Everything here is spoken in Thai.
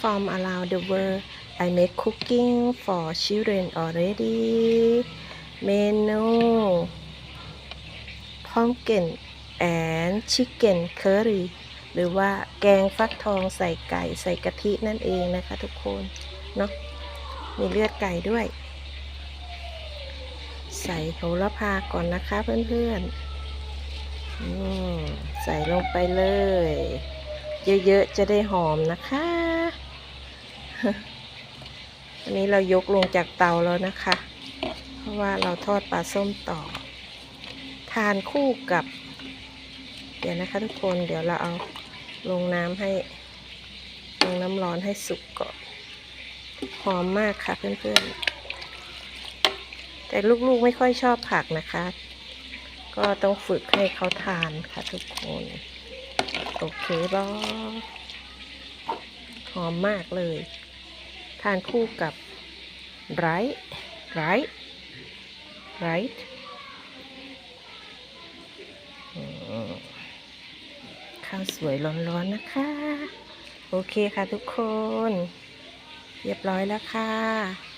from around the world I make cooking for children already เมนู pumpkin and chicken curry หรือว่าแกงฟักทองใส่ไก่ใส่กะทินั่นเองนะคะทุกคนเนาะมีเลือดไก่ด้วย ใส่โหระพาก่อนนะคะเพื่อนๆใส่ลงไปเลย เยอะๆจะได้หอมนะคะ อันนี้เรายกลงจากเตาแล้วนะคะ เพราะว่าเราทอดปลาส้มต่อ ทานคู่กับ เดี๋ยวนะคะทุกคนเดี๋ยวเราเอาลงน้ำให้ ลงน้ำร้อนให้สุกก่อนหอมมากค่ะเพื่อนๆ แต่ลูกๆไม่ค่อยชอบผักนะคะ ก็ต้องฝึกให้เขาทานค่ะทุกคน โอเคบอหอมมากเลย ทานคู่กับไรไรไรข้าวสวยร้อนๆนะคะ โอเคค่ะทุกคน เรียบร้อยแล้วค่ะ